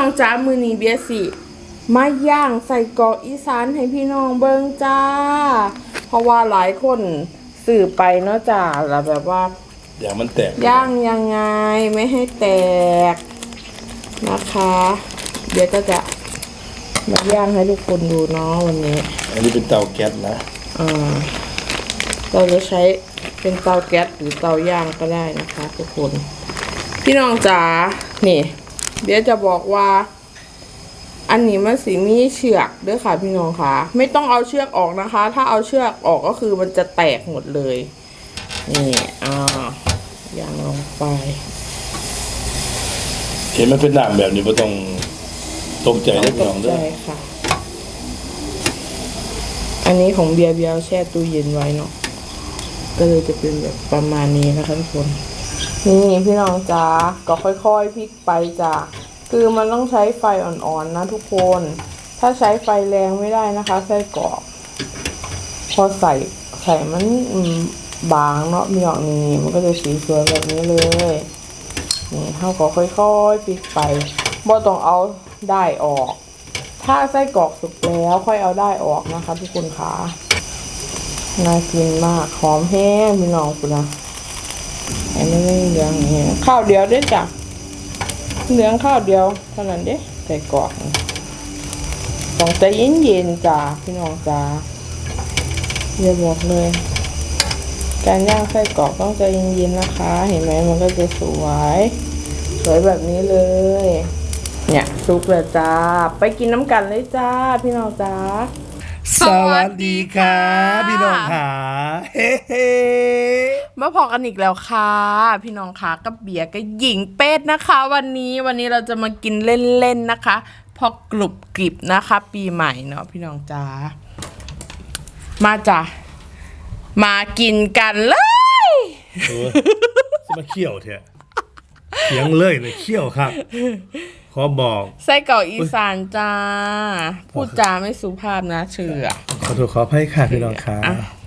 น้องจ้ามือนีเบียร์สิมาย่างใส่กรอกอีสานให้พี่น้องเบิ่งจ้า เพราะว่าหลายคนสื่อไปเนาะจ้าแล้วแบบว่า อย่างมันแตกย่างยังไงไม่ให้แตกนะคะ เดี๋ยวก็จะมาย่างให้ทุกคนดูเนาะวันนี้ อันนี้เป็นเตาแก๊สนะอ่าเราจะใช้เป็นเตาแก๊สหรือเตาย่างก็ได้นะคะ ทุกคน พี่น้องจ๋านี่ เดี๋ยวจะบอกว่า อันนี้มันสีมีเชือกด้วยค่ะพี่น้องค่ะ ไม่ต้องเอาเชือกออกนะคะ ถ้าเอาเชือกออกก็คือมันจะแตกหมดเลย นี่อ่าย่างลงไป เห็นมันเป็นหนามแบบนี้ไม่ต้องตกใจได้พี่น้องเด้อใช่ค่ะ อันนี้ของเบียร์เบียร์แช่ตู้เย็นไว้เนาะ ก็เลยจะเป็นแบบประมาณนี้นะคะทุกคน นี่พี่น้องจ้าก็ค่อยๆพลิกไปจ้าคือมันต้องใช้ไฟอ่อนๆนะทุกคน ถ้าใช้ไฟแรงไม่ได้นะคะไส้กรอกพอใส่ใส่มันบางเนาะมีออกนี่มันก็จะสีสวยแบบนี้เลยนี่เขาก็ค่อยๆพลิกไปบ่ต้องเอาได้ออก ถ้าไส้กรอกสุกแล้วค่อยเอาได้ออกนะคะทุกคนค่ะน่ากินมากหอมแห้งพี่น้องคุณนะ อันนี้ไม่เหลืองนี่ข้าวเดียวเด้จ้ะเหลืองข้าวเดียวเท่านั้นเด้ใส่กรอกต้องใจเย็นๆจ้ะพี่น้องจ้าอย่าบอกเลย การย่างไส้กรอกต้องใจเย็นๆนะคะ เห็นไหมมันก็จะสวย สวยแบบนี้เลย เนี่ยซุปเลยจ้า ไปกินน้ำกันเลยจ้า พี่น้องจ้าสวัสดีค่ะ พี่น้องขาเฮ้เฮ้ มาพอกันอีกแล้วค่ะ พี่น้องค่ะกับเบียร์กับหญิงเป็ดนะคะ วันนี้วันนี้เราจะมากินเล่นๆนะคะ พอกรุบกริบนะคะ ปีใหม่เนาะพี่น้องจ้ามาจ้ะมากินกันเลยเออจะมาเขี่ยวเถอะเสียงเลยเลยเขี่ยวครับ ขอบอกไส้กรอกอีสานจ้า พูดจาไม่สุภาพนะเชื่อขอโทษขออภัยค่ะพี่น้องขาอะ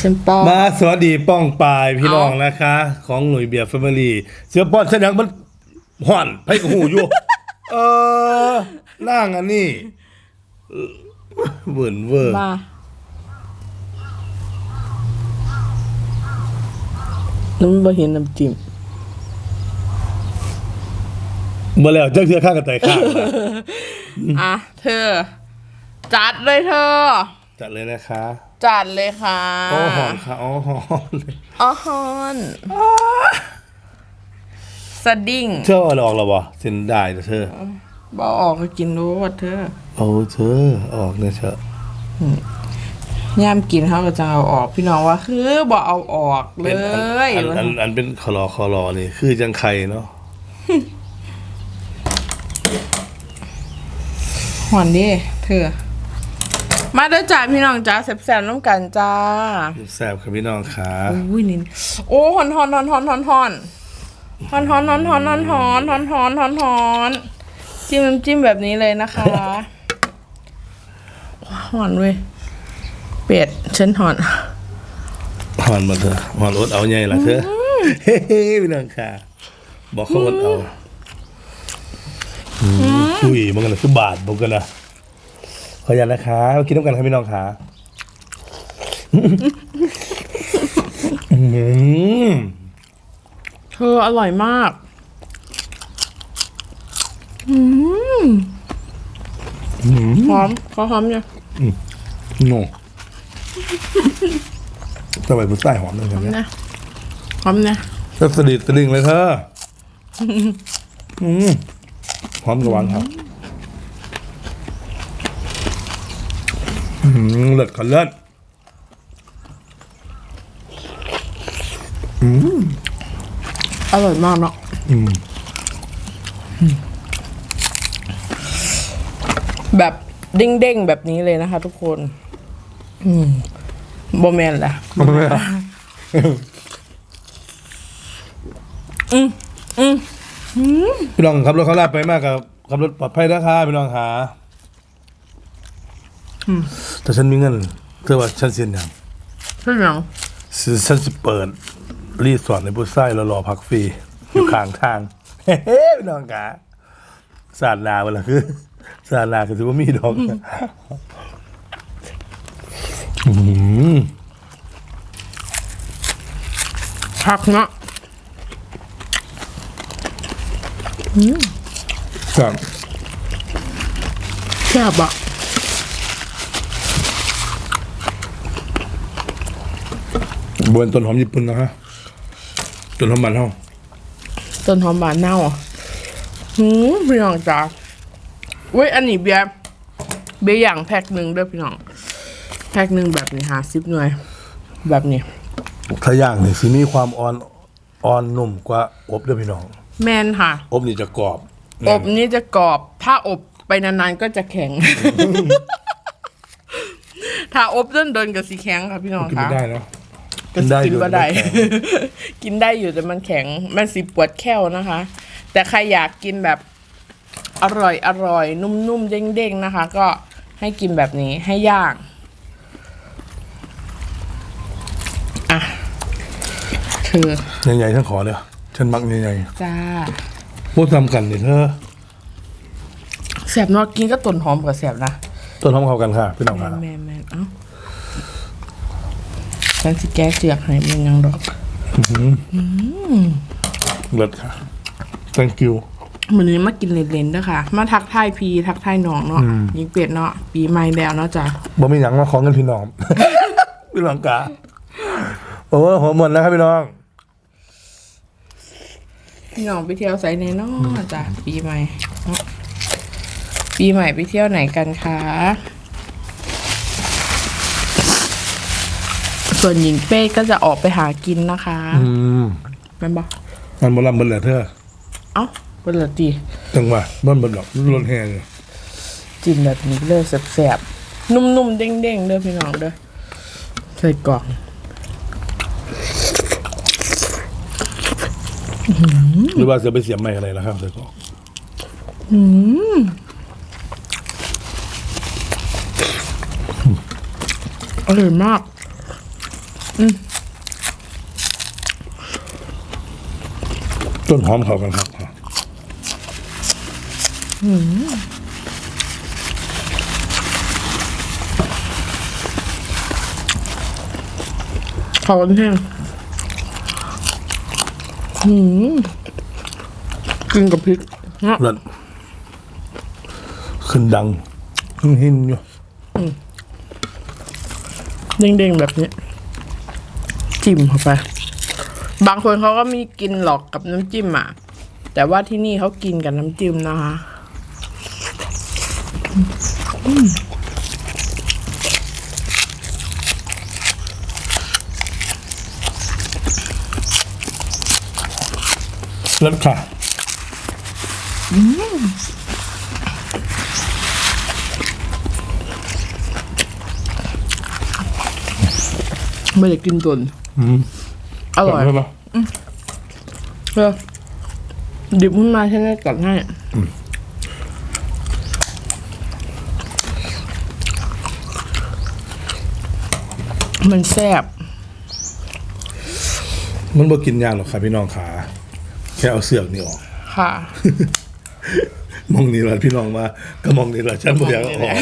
ฉันป้อนมาสวัสดีป้องปลายพี่น้องนะคะ ของหน่วยเบียร์แฟมิลี่เสือป้อนแสดงมันห่อนไพ่กับหูอยู่เออนั่งอันนี้เออเวิร์นเวอร์มาแล้วมันบ่เห็นน้ำจิ้มเมื่อแล้วเจ้าเสือข้างกันไต่ข้างอะเธอ จัดเลยเธอ จัดเลยนะคะ จัดเลยค่ะโอ้หอนค่ะอ๋อหอนเลยอ๋อฮอนสดิ้งเธอเอาออกแล้วบ่เส้นได้เด้อเธอบอออกก็กินรู้ว่าเธอเอาเธอออกเนี่ยเถอะย่ามกินเขาก็จะเอาออกพี่น้องว่า คือบอกเอาออกเลเป็นอันยอันอันอันเป็นคอรอคอรอนี่คือจังไข่เนาะหอนดิเธอ มาเด้อจ้าพี่น้องจ้าแซ่บๆน้ำกันจ้าแซ่บครับพี่น้องขาอุ้ยนี่โอ้หอนหอนหอนหอนหอนหอนหอนหอนหอนหอนหอนหอนหอนหอนหอนหอนจิ้มน้ำจิ้มแบบนี้เลยนะคะหอนเว้ยเป็ดฉันหอนหอนมาเถอะหอนอดเอาใหญ่ละเธอเฮ้ๆพี่น้องขาบอกเขาอดเอาอืมอุ้ยมันกันนะคือบาทบอกกันนะ ขออนุญาตนะคะมากินน้ำกันครับพี่น้องขาอืมเธออร่อยมากอืมหอมขอหอมเนี่ยโน่ทำไมผู้ใต้หอมเลยครับเนี่ยนะหอมเนี่ยก็สดิดสลิงเลยเธออืมหอมระวังครับอืม เลิศขอเลิศอร่อยมากเนาะอืมแบบเด้งๆ แบบนี้เลยนะคะ ทุกคนอืมโบแมนแหละพี่น้องขับรถเขาลาดไปมากกับขับรถปลอดภัยนะคะพี่น้องหา แต่ฉันมีเงินเธอว่าฉันเสียนยังใช่ยังฉันจะเปิด รีสอร์ทในบุษไซแล้วรอพักฟรี อยู่ข้างทาง เฮ้พี่น้องกาสาดนาเวลาคือสาดนาคือถือว่ามีดอกอืมผักเนาะครับแซ่บอะ บนต้นหอมญี่ปุ่นนะฮะต้นหอมบ้านเฮาต้นหอมบานเน่าอะหืมพี่น้องจ้าเว้ยอันนี้เบียร์เบียร์อย่างแพ็คหนึ่งด้วยพี่น้อง แพ็คหนึ่งแบบนี้หาซิปหน่วย แบบนี้ถ้าย่างนี่สิมีความอ่อนอ่อนนุ่มกว่าอบเด้อพี่น้อง แมนค่ะ อบนี่จะกรอบ อบนี่จะกรอบ ถ้าอบไปนานๆก็จะแข็ง ถ้าอบจนเดินกับสีแข็งค่ะพี่น้องกินค่ะไม่ได้เนาะ ก็สิกินอยู่ว่าได้แต่แข็งกินได้อยู่แต่มันแข็ง มันสิปวดแค้วนะคะ แต่ใครอยากกินแบบอร่อยอร่อยนุ่มๆเด้งๆนะคะ ก็ให้กินแบบนี้ให้ย่างอะเธอใหญ่ๆฉันขอเลยฉันมักใหญ่จ้าๆพวกทำกันนี่เธอแสบเนอะกินก็ต้นหอมกับแสบนะต้นหอมเข้ากันค่ะพี่น้องแมค่ะนแมนแมนเอ้า ฉันสิแก้เจือกให้มันยังดอกเลิศค่ะ thank you วันนี้มากินเล่นๆด้วยค่ะ มาทักทายพีทักทายน้องเนาะยิงเป็ดเนาะปีใหม่แล้วเนาะจ้ะบ่มีหยังมาของเงินพี่น้อง พี่น้องกาโอ้หัวหมดแล้วครับพี่น้องพี่น้องไปเที่ยวไซเนเนาะจ้ะปีใหม่เนาะปีใหม่ไปเที่ยวไหนกันคะ ส่วนหญิงเป้ก็จะออกไปหากินนะคะอืมแม่นบอกมันบ่ลำเบิดเหลือเธอเอ้าเป็นละตีจังหวะบ่นเบิดดอกรถแห่เลยจิ้มแบบนี้เลยแสบๆนุ่มๆเด้งๆเด้อพี่น้องเด้อใส่กล่องหรือว่าจะไปเสียบไม้อะไรล่ะครับเธอก็อร่อยมาก ต้นหอมเข้ากันครับเขากันแห้งหืมกินกับพริกเนาะเลิศขึ้นดังหินหินอยู่เด้งๆแบบนี้ จิ้มเข้าไป บางคนเขาก็มีกินหรอกกับน้ำจิ้มอะ แต่ว่าที่นี่เขากินกับน้ำจิ้มนะคะเลิศค่ะไม่ได้กินตุน อืมอร่อยใช่ปะเออดิบขึ้นมาฉันจะตัดให้มันแซ่บมันบ่กินยากหรอกครับพี่น้องขาแค่เอาเสือกนี่ออก ค่ะ มองนี่แหละพี่น้องมาก็มองนี่แหละฉันบ่อยากเอาออก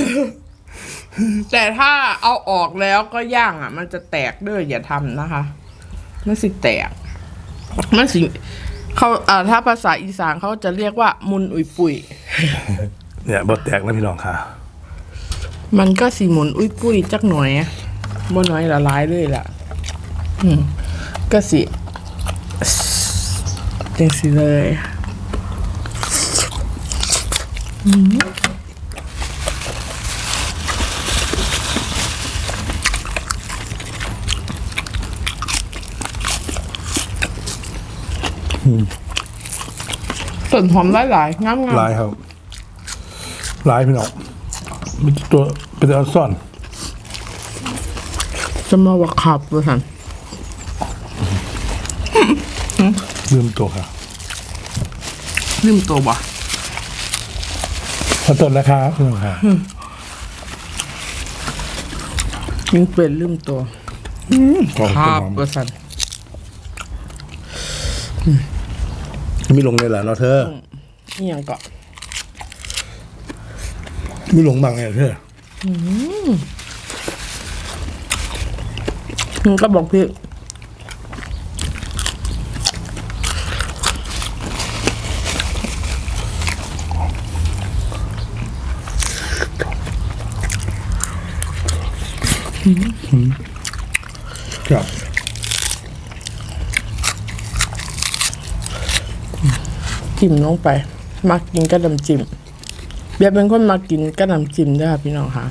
แต่ถ้าเอาออกแล้วก็ย่างอะ มันจะแตกเด้ออย่าทำนะคะ มันสิแตก มันสิเขาอ่าถ้าภาษาอีสานเขาจะเรียกว่า มุนอุยปุยเนี่ยบ่แตกนะพี่น้องค่ะ มันก็สีหมุนอุ้ยปุ้ยจักหน่อยอะบ่น้อยละลายเลยล่ะ อืมก็สิเต็งสิเลย ต้นหอมหลายๆงามลายครับลายพี่น้องมีตัวเป็นตัวซ่อนๆจะมาว่าขับว่าสันลืมตัวค่ะลืมตัวบ่ขอต้นนะครับพี่น้องค่ะยิงเป็นลืมตัวขอคต้นรับหอมว่าสัน ไม่ลงเลยเหรอเนาะเธอนี่ยังเกาะไม่ลงบางไงเธอมึงก็บอกพี่ครับ จิ้มลงไปมากินกับน้ำจิ้มเบียเป็นคนมากินกับน้ำจิ้มด้วยค่ะพี่น้องค่ะ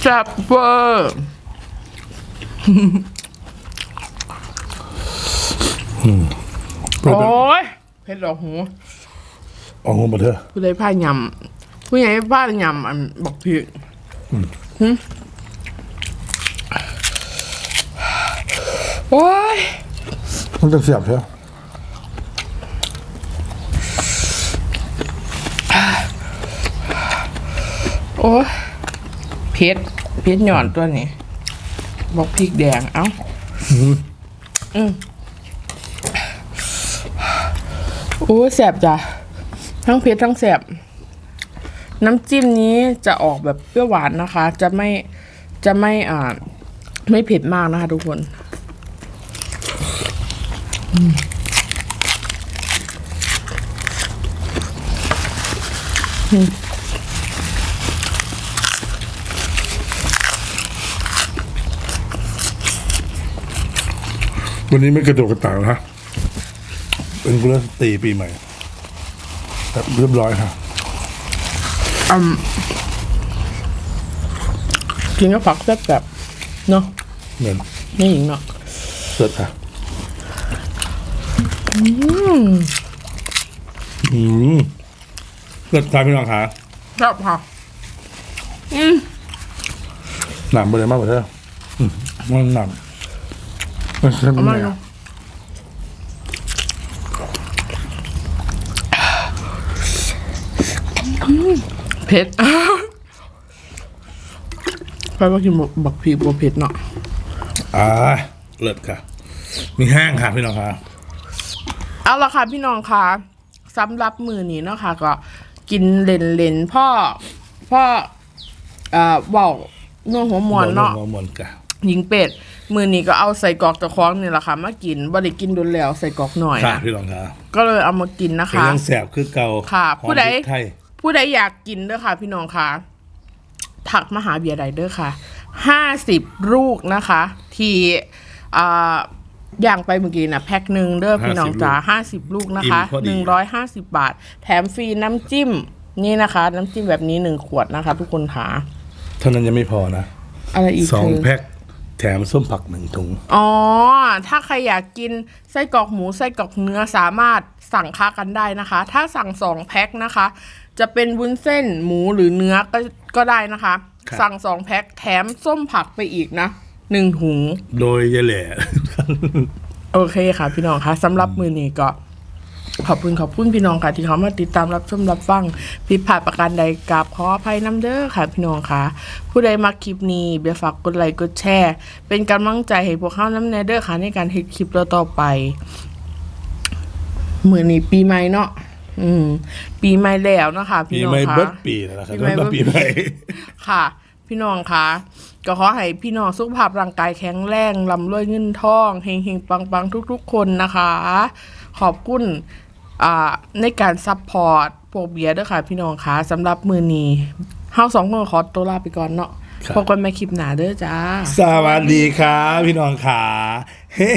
แซ่บเวอร์ โอ้เป็นยเผ็ดดอกหูออกงงมาเธอผู้ใดผ้ายำผู้ใหญ่ผ้ายำอันบอกพี่หึโอ้ยมันจะเสียบเธอโอ้ยเผ็ดเผ็ดหย่อนตัวนี้บอกพริกแดงเอ้า อืมโอ้แสบจ้ะ ทั้งเผ็ดทั้งแสบ น้ำจิ้มนี้จะออกแบบเปรี้ยวหวานนะคะ จะไม่จะไม่อ่าไม่เผ็ดมากนะคะทุกคนวันนี้ไม่กระโดดกระต่างนะ เป็นกุลสตรีปีใหม่แบบเรียบร้อยค่ะอืมกินกับผักแซ่บแบบเนาะเหมือนนี่หญิงเนาะเสร็จค่ะ อืมเกิดตายพี่น้องขาแซ่บค่ะหนามไปเลยมากกว่าเธออืมมันหนามมันใช่ไหมเอามาเนี่ยเนาะ เผ็ดไปว่ากินบักพีบัวเผ็ดเนาะอ่าเลิศค่ะ มีแห้งค่ะพี่น้องขาเอาละค่ะพี่น้องค่ะสำหรับมือนี้เนาะค่ะ ก็กินเล่นเล่นๆพ่อพ่อเอ่อเว่านัวหัวมวนเนาะหัวมวนกะหญิงเป็ดมือนี้ก็เอาใส่กรอกตะคองนี่แหละค่ะมากินบ่ได้กินโดนแล้วใส่กรอกหน่อยค่ะนะพี่น้องขาก็เลยเอามากินนะเป็นคะยังแสบคือเก่าค่ะหอมผู้ใดพริกไทย ผู้ใดอยากกินเด้อค่ะ พี่น้องค่ะถักมาหาเบียร์ไดเดอร์ค่ะห้าสิบลูกนะคะ ที่อ่าย่างไปเมื่อกี้นะแพ็คหนึ่งเด้อพี่น้องจ๋าห้าสิบลูกนะคะหนึ่งร้อยห้าสิบบาท แถมฟรีน้ำจิ้ม นี่นะคะ น้ำจิ้มแบบนี้หนึ่งขวดนะคะ ทุกคนค่ะเท่านั้นยังไม่พอนะ อะไรอีกสองคือแพ็คแถมส้มผักหนึ่งถุง อ๋อ ถ้าใครอยากกินไส้กรอกหมูไส้กรอกเนื้อสามารถสั่งค้ากันได้นะคะ ถ้าสั่งสองแพ็คนะคะ จะเป็นวุ้นเส้นหมูหรือเนื้อก็ก็ได้นะคะ ครับ สั่งสองแพ็คแถมส้มผักไปอีกนะหนึ่งถุง โดยยายแหล่ โอเคค่ะ พี่น้องคะสำหรับมือนี้ก็ ขอบคุณขอบคุณพี่น้องค่ะ ที่เขามาติดตามรับชมรับฟังผิดพลาดประการใดกับขออภัยน้ำเด้อค่ะ พี่น้องค่ะ ผู้ใดมาคลิปนี้เบียร์ฝากกดไลค์กดแชร์ เป็นกำลังใจให้พวกเขาน้ำแนเด้อค่ะในการเฮ็ดคลิปต่อๆไป มือนี้ปีใหม่เนาะ อืม ปีใหม่แล้วเนาะคะปีพี่น้องใหม่ค่ะเบิดปีแล้วนะครับปีใหม่เบิด ปีใหม่ ค่ะ พี่น้องคะก็ขอให้พี่น้องสุขภาพร่างกายแข็งแรงลำรวยเงินทองเฮงเฮงปังปังทุก ๆ คนนะคะ ขอบคุณอ่าในการซัพพอร์ตพวกเบียร์ด้วยค่ะ พี่น้องคะสำหรับมือนี้เฮาสองคนขอตัวลาไปก่อนเนาะครับ พบกันใหม่คลิปหน้าเด้อจ้า สวัสดีครับพี่น้องขาเฮ้